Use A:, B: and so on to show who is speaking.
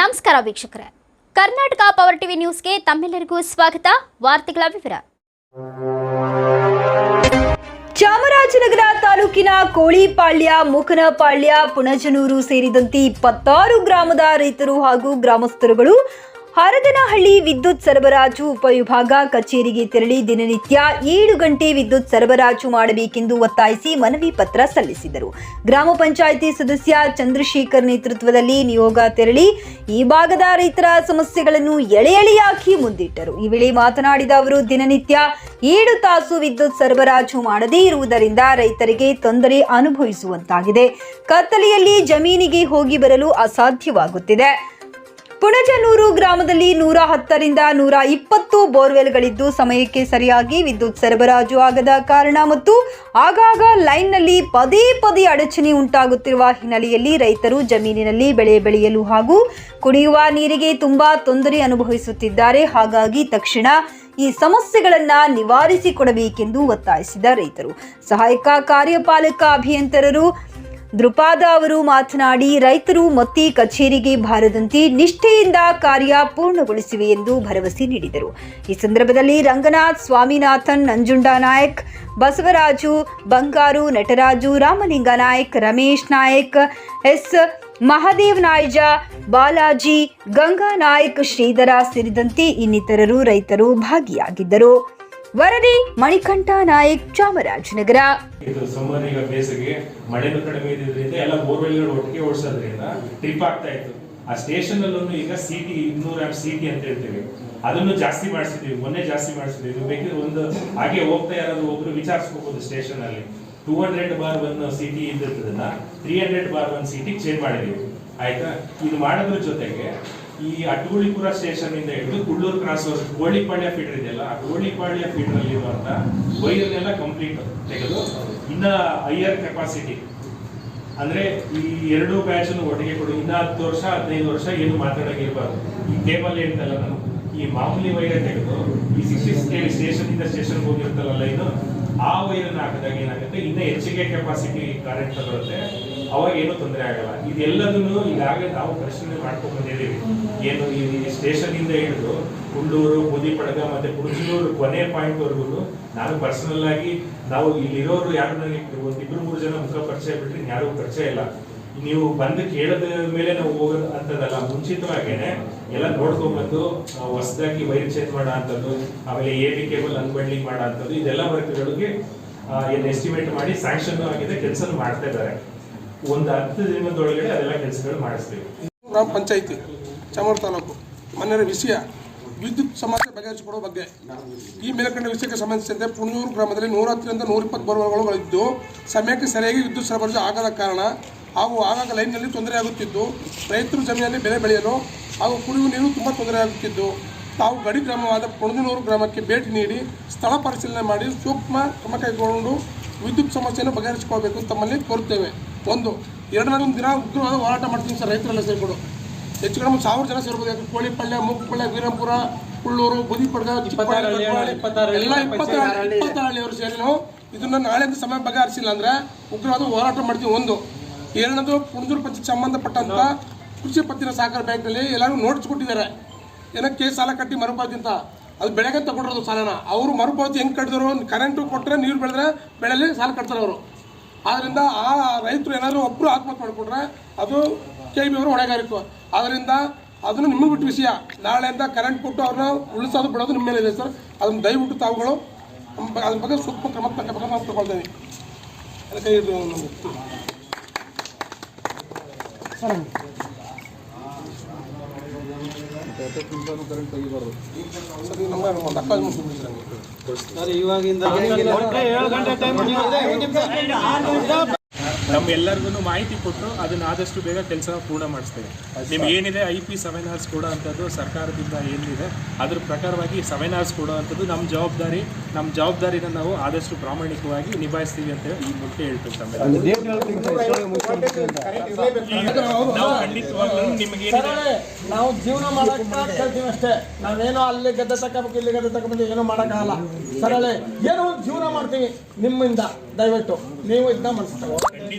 A: ನಮಸ್ಕಾರ ವೀಕ್ಷಕರೇ. Karnataka power TV ನ್ಯೂಸ್ಗೆ ತಮ್ಮೆಲ್ಲರಿಗೂ ಸ್ವಾಗತ. ವಾರ್ತೆಗಳ ವಿವರ.
B: ಚಾಮರಾಜನಗರ ತಾಲೂಕಿನ ಕೋಳಿಪಾಳ್ಯ ಮುಖನಪಾಳ್ಯ ಪುಣಜನೂರು ಸೇರಿದಂತೆ ಇಪ್ಪತ್ತಾರು ಗ್ರಾಮದ ರೈತರು ಹಾಗೂ ಗ್ರಾಮಸ್ಥರುಗಳು ಹರದನಹಳ್ಳಿ ವಿದ್ಯುತ್ ಸರಬರಾಜು ಉಪವಿಭಾಗ ಕಚೇರಿಗೆ ತೆರಳಿ ದಿನನಿತ್ಯ ಏಳು ಗಂಟೆ ವಿದ್ಯುತ್ ಸರಬರಾಜು ಮಾಡಬೇಕೆಂದು ಒತ್ತಾಯಿಸಿ ಮನವಿ ಪತ್ರ ಸಲ್ಲಿಸಿದರು. ಗ್ರಾಮ ಪಂಚಾಯಿತಿ ಸದಸ್ಯ ಚಂದ್ರಶೇಖರ್ ನೇತೃತ್ವದಲ್ಲಿ ನಿಯೋಗ ತೆರಳಿ ಈ ಭಾಗದ ರೈತರ ಸಮಸ್ಯೆಗಳನ್ನು ಎಳೆ ಎಳೆಯಾಗಿ ಮುಂದಿಟ್ಟರು. ಈ ವೇಳೆ ಮಾತನಾಡಿದ ಅವರು, ದಿನನಿತ್ಯ ಏಳು ತಾಸು ವಿದ್ಯುತ್ ಸರಬರಾಜು ಮಾಡದೇ ಇರುವುದರಿಂದ ರೈತರಿಗೆ ತೊಂದರೆ ಅನುಭವಿಸುವಂತಾಗಿದೆ. ಕತ್ತಲೆಯಲ್ಲಿ ಜಮೀನಿಗೆ ಹೋಗಿ ಬರಲು ಅಸಾಧ್ಯವಾಗುತ್ತಿದೆ. ಪುಣಜನೂರು ಗ್ರಾಮದಲ್ಲಿ ನೂರ ಹತ್ತರಿಂದ ನೂರ ಇಪ್ಪತ್ತು ಬೋರ್ವೆಲ್ಗಳಿದ್ದು ಸಮಯಕ್ಕೆ ಸರಿಯಾಗಿ ವಿದ್ಯುತ್ ಸರಬರಾಜು ಆಗದ ಕಾರಣ ಮತ್ತು ಆಗಾಗ ಲೈನ್ನಲ್ಲಿ ಪದೇ ಪದೇ ಅಡಚಣೆ ಉಂಟಾಗುತ್ತಿರುವ ಹಿನ್ನೆಲೆಯಲ್ಲಿ ರೈತರು ಜಮೀನಿನಲ್ಲಿ ಬೆಳೆ ಬೆಳೆಯಲು ಹಾಗೂ ಕುಡಿಯುವ ನೀರಿಗೆ ತುಂಬಾ ತೊಂದರೆ ಅನುಭವಿಸುತ್ತಿದ್ದಾರೆ. ಹಾಗಾಗಿ ತಕ್ಷಣ ಈ ಸಮಸ್ಯೆಗಳನ್ನು ನಿವಾರಿಸಿಕೊಡಬೇಕೆಂದು ಒತ್ತಾಯಿಸಿದ ರೈತರು. ಸಹಾಯಕ ಕಾರ್ಯಪಾಲಕ ಅಭಿಯಂತರರು ದೃಪಾದ ಅವರು ಮಾತನಾಡಿ, ರೈತರು ಮತ್ತಿ ಕಚೇರಿಗೆ ಬಾರದಂತೆ ನಿಷ್ಠೆಯಿಂದ ಕಾರ್ಯ ಪೂರ್ಣಗೊಳಿಸಿವೆ ಎಂದು ಭರವಸೆ ನೀಡಿದರು. ಈ ಸಂದರ್ಭದಲ್ಲಿ ರಂಗನಾಥ್, ಸ್ವಾಮಿನಾಥನ್, ನಂಜುಂಡ ನಾಯಕ್, ಬಸವರಾಜು, ಬಂಗಾರು, ನಟರಾಜು, ರಾಮಲಿಂಗ ನಾಯಕ್, ರಮೇಶ್ ನಾಯಕ್, ಎಸ್. ಮಹಾದೇವ್ ನಾಯ್ಜ, ಬಾಲಾಜಿ, ಗಂಗಾ ನಾಯಕ್, ಶ್ರೀಧರ ಸೇರಿದಂತೆ ಇನ್ನಿತರರು ರೈತರು ಭಾಗಿಯಾಗಿದ್ದರು. ವರದಿ, ಮಣಿಕಂಠ ನಾಯಕ್, ಚಾಮರಾಜನಗರ.
C: ಇದು ಸಮ್ಮರ್ ಈಗ ಬೇಸಿಗೆ, ಮಳೆನೂ ಕಡಿಮೆ ಇದ್ದಿದ್ರಿಂದ ಎಲ್ಲ ಬೋರ್ವೆಲ್ಗಳು ಒಟ್ಟಿಗೆ ಓಡಿಸೋದ್ರಿಂದ ಟ್ರಿಪ್ ಆಗ್ತಾ ಇತ್ತು. ಆ ಸ್ಟೇಷನ್ ಅಲ್ಲೂ ಈಗ ಸಿಟಿ ಇನ್ನೂರ ಸಿಟಿ ಅಂತ ಹೇಳ್ತೀವಿ. ಅದನ್ನು ಜಾಸ್ತಿ ಮಾಡಿಸಿದ್ವಿ ಮೊನ್ನೆ ಜಾಸ್ತಿ ಮಾಡಿಸಿದ್ವಿ ನೀವು ಬೇಕಿದ್ರೆ ಒಂದು ಹಾಗೆ ಹೋಗ್ತಾ ಯಾರಾದ್ರೂ ಒಬ್ರು ವಿಚಾರಿಸ್ಕೋಬಹುದು ಸ್ಟೇಷನ್ ಅಲ್ಲಿ two hundred bar one CT ಇದ್ದಿರ್ತದನ್ನ three hundred bar one CT change ಮಾಡಿದೀವಿ ಆಯ್ತಾ? ಇದು ಮಾಡೋದ್ರ ಜೊತೆಗೆ ಈ ಅಟ್ಟಗುಳಿಪುರ ಸ್ಟೇಷನ್ ಇಂದ ಹಿಡಿದು ಕುಳ್ಳೂರು ಕ್ರಾಸ್ ಗೋಳಿಪಾಳ್ಯ ಫೀಡರ್ ಇದೆಯಲ್ಲ, ಆ ಗೋಳಿಪಾಳ್ಯ ಫೀಡರ್ ಅಲ್ಲಿ ಇರುವಂತ ವೈರ್ನೆಲ್ಲ ಕಂಪ್ಲೀಟ್ ತೆಗೆದು ಇನ್ನ ಹೈಯರ್ ಕೆಪಾಸಿಟಿ ಅಂದ್ರೆ ಈ ಎರಡು ಬ್ಯಾಚ್ ಒಟ್ಟಿಗೆ ಕೊಡು. ಇನ್ನ ಹತ್ತು ವರ್ಷ, ಹದಿನೈದು ವರ್ಷ ಏನು ಮಾತಾಡೋಗಿರ್ಬಾರ್ದು ಈ ಕೇಬಲ್ ಹೇಳ್ತಲ್ಲ ನಾನು, ಈ ಮಾಮೂಲಿ ವೈರ್ ತೆಗೆದು ಈ ಸಿಕ್ಸ್ಟಿ ಸ್ಟೇಷನ್ ಇಂದ ಸ್ಟೇಷನ್ ಹೋಗಿರ್ತಲ್ಲ ಲೈನು ಆ ವೈರನ್ನ ಹಾಕಿದಾಗ ಏನಾಗುತ್ತೆ? ಇನ್ನ ಹೆಚ್ಚಿಗೆ ಕೆಪಾಸಿಟಿ ಕರೆಂಟ್ ತಗೊಳುತ್ತೆ. ಅವಾಗ ಏನು ತೊಂದರೆ ಆಗಲ್ಲ. ಇದೆಲ್ಲದನ್ನು ಈಗಾಗಲೇ ನಾವು ಪರಿಶೀಲನೆ ಮಾಡ್ಕೊಂಡು ಬಂದಿದ್ದೀವಿ. ಏನು ಈ ಸ್ಟೇಷನ್ ಇಂದ ಹಿಡಿದು ಕುಳ್ಳೂರು ಬೂದಿಪಡಗ ಮತ್ತೆ ಕುರುಚನೂರು ಕೊನೆ ಪಾಯಿಂಟ್ ವರ್ಗೂ ನಾನು ಪರ್ಸನಲ್ ಆಗಿ ನಾವು ಇಲ್ಲಿರೋರು ಯಾರು ನನಗೆ ಒಂದು ಇಬ್ರು ಮೂರು ಜನ ಮುಖ ಪರಿಚಯ ಬಿಟ್ರೆ ಯಾರು ಪರಿಚಯ ಇಲ್ಲ. ನೀವು ಬಂದು ಕೇಳದ ಮೇಲೆ ನಾವು ಹೋಗೋದು ಅಂತದಲ್ಲ ಮುಂಚಿತವಾಗೇನೆ ಎಲ್ಲ ನೋಡ್ಕೊಂಡ್ಬಂದು ಹೊಸದಾಗಿ ವೈರ್ ಚೇಂಜ್ ಮಾಡೋ ಅಂಥದ್ದು ಆಮೇಲೆ ಎ ಬಿ ಕೇಬಲ್ ಅನ್ಬಂಡ್ಲಿಂಗ್ ಮಾಡೋ ಅಂಥದ್ದು ಇದೆಲ್ಲ ವರ್ಕ್ಗಳಿಗೆ ಏನು ಎಸ್ಟಿಮೇಟ್ ಮಾಡಿ ಸ್ಯಾಂಕ್ಷನ್ ಆಗಿದೆ ಕೆಲಸ ಮಾಡ್ತಾ ಇದ್ದಾರೆ. ಒಂದು ಹತ್ತು ದಿನದೊಳಗಡೆ ಅದೆಲ್ಲ ಕೆಲಸಗಳು ಮಾಡಿಸ್ಬೇಕು.
D: ಗ್ರಾಮ ಪಂಚಾಯಿತಿ ಚಾಮರ ತಾಲೂಕು ಮನೆಯ ವಿಷಯ, ವಿದ್ಯುತ್ ಸಮಸ್ಯೆ ಬಗೆಹರಿಸಿಕೊಡುವ ಬಗ್ಗೆ. ಈ ಮೇಲ್ಕಂಡ ವಿಷಯಕ್ಕೆ ಸಂಬಂಧಿಸಿದಂತೆ ಪುಣೂರು ಗ್ರಾಮದಲ್ಲಿ ನೂರ ಹತ್ತರಿಂದ ನೂರ ಇಪ್ಪತ್ತು ಬೋರ್ವೆಲ್ಗಳಿದ್ದು ಸಮಯಕ್ಕೆ ಸರಿಯಾಗಿ ವಿದ್ಯುತ್ ಸರಬರಾಜು ಆಗದ ಕಾರಣ ಹಾಗೂ ಆಗಾಗ ಲೈನ್ನಲ್ಲಿ ತೊಂದರೆಯಾಗುತ್ತಿದ್ದು ರೈತರು ಜಮೀನಲ್ಲಿ ಬೆಳೆ ಬೆಳೆಯಲು ಹಾಗೂ ಕುಡಿಯುವ ನೀರು ತುಂಬ ತೊಂದರೆಯಾಗುತ್ತಿದ್ದು ತಾವು ಗಡಿ ಗ್ರಾಮವಾದ ಪುಣದನೂರು ಗ್ರಾಮಕ್ಕೆ ಭೇಟಿ ನೀಡಿ ಸ್ಥಳ ಪರಿಶೀಲನೆ ಮಾಡಿ ಸೂಕ್ಷ್ಮ ಕ್ರಮ ಕೈಗೊಂಡು ವಿದ್ಯುತ್ ಸಮಸ್ಯೆಯನ್ನು ಬಗೆಹರಿಸಿಕೊಳ್ಬೇಕು ತಮ್ಮಲ್ಲಿ ಕೋರುತ್ತೇವೆ. ಒಂದು ಎರಡನೇ ದಿನ ಉಗ್ರವಾದ ಹೋರಾಟ ಮಾಡ್ತೀವಿ ಸರ್ ರೈತರೆಲ್ಲ ಸೇರಿಕೊಂಡು. ಹೆಚ್ಚು ಕಡಿಮೆ ಸಾವಿರ ಜನ ಸೇರ್ಬೋದು. ಯಾಕಂದ್ರೆ ಕೋಳಿಪಳ್ಳ ಮೂಗುಪಳ್ಳ ವೀರಂಪುರ ಕುಳ್ಳೂರು ಬುದಿಪಡ್ಗ ಎಲ್ಲ ಇಪ್ಪತ್ತಾರು ಸೇರಿ ನಾವು ಇದನ್ನ ನಾಳೆ ಸಮಯ ಬಗೆಹರಿಸಿಲ್ಲ ಅಂದ್ರೆ ಉಗ್ರವಾದ ಹೋರಾಟ ಮಾಡ್ತೀವಿ ಒಂದು. ಎರಡನೇದು ಕುಂದೂರು ಪಂಚಾಯತ್ ಸಂಬಂಧಪಟ್ಟಂತ ಕೃಷಿ ಪತ್ತಿನ ಸಹಕಾರ ಬ್ಯಾಂಕ್ನಲ್ಲಿ ಎಲ್ಲರೂ ನೋಟ್ಸ್ ಕೊಟ್ಟಿದ್ದಾರೆ. ಏನಕ್ಕೆ ಸಾಲ ಕಟ್ಟಿ ಮರುಪಾವತಿ ಅಂತ. ಅದು ಬೆಳೆಗೆ ತಗೊಂಡಿರೋದು ಸಾಲನ. ಅವರು ಮರುಪಾವತಿ ಹೆಂಗೆ ಕಟ್ಟಿದ್ರು? ಕರೆಂಟು ಕೊಟ್ಟರೆ ನೀರು ಬೆಳೆದ್ರೆ ಬೆಳೆಯಲ್ಲಿ ಸಾಲ ಕಟ್ತಾರೆ ಅವರು. ಆದ್ದರಿಂದ ಆ ರೈತರು ಏನಾದರೂ ಒಬ್ಬರು ಆತ್ಮಹತ್ಯೆ ಮಾಡಿಕೊಂಡ್ರೆ ಅದು ಕೆ ಬಿ ಅವರು ಹೊಣೆಗಾರಿತು ಆದ್ದರಿಂದ ಅದನ್ನು ನಿಮಗೆ ಬಿಟ್ಟು ವಿಷಯ. ನಾಳೆಯಿಂದ ಕರೆಂಟ್ ಕೊಟ್ಟು ಅವ್ರನ್ನ ಉಳಿಸೋದು ಬಿಡೋದು ನಿಮ್ಮ ಮೇಲೆ ಇದೆ ಸರ್. ಅದನ್ನು ದಯವಿಟ್ಟು ತಾವುಗಳು ಅದ್ರ ಬಗ್ಗೆ ಸೂಕ್ಷ್ಮ ಕ್ರಮ ತಗೋಬೇಕು ನಾವು ತಗೊಳ್ತೇವೆ. ಅದಕ್ಕೆ ಇದು ಸರ್ ಇದು ನಮ್ಮ ಒಂದು ಅಕ್ಕ ಸರ್
C: ನಮ್ಮ ಎಲ್ಲರಿಗೂ ಮಾಹಿತಿ ಕೊಟ್ಟು ಅದನ್ನ ಆದಷ್ಟು ಬೇಗ ಕೆಲಸ ಪೂರ್ಣ ಮಾಡಿಸ್ತೇವೆ. ನಿಮ್ಗೆ ಏನಿದೆ ಐ ಪಿ ಸೆವೆನ್ ಅವರ್ಸ್ ಕೊಡೋ ಅಂಥದ್ದು ಸರ್ಕಾರದಿಂದ ಏನಿದೆ ಅದ್ರ ಪ್ರಕಾರವಾಗಿ ಸೆವೆನ್ ಅವರ್ಸ್ ಕೊಡೋ ಅಂಥದ್ದು ನಮ್ಮ ಜವಾಬ್ದಾರಿ ನಮ್ಮ ಜವಾಬ್ದಾರಿನ ನಾವು ಆದಷ್ಟು ಪ್ರಾಮಾಣಿಕವಾಗಿ ನಿಭಾಯಿಸ್ತೀವಿ ಅಂತ ಈ ಮುಖ್ಯ ಹೇಳ್ತೀವಿ ನಾವು ಖಂಡಿತವಾಗ್ಲೂ
E: ನಾವು ಜೀವನ ಅಷ್ಟೇ. ನಾವೇನೋ ಅಲ್ಲಿ ಗದ್ದೆ ತಗೋಬೇಕು ಇಲ್ಲಿ ಗದ್ದೆ ತಗೊಂಡು ಏನೋ ಮಾಡೋಕ್ಕಾಗಲ್ಲ. ಸರಳೆ ಏನೋ ಒಂದು ಜೀವನ ಮಾಡ್ತೀವಿ ನಿಮ್ಮಿಂದ. ದಯವಿಟ್ಟು ನೀವು ಇದನ್ನ ಸರಳೆ.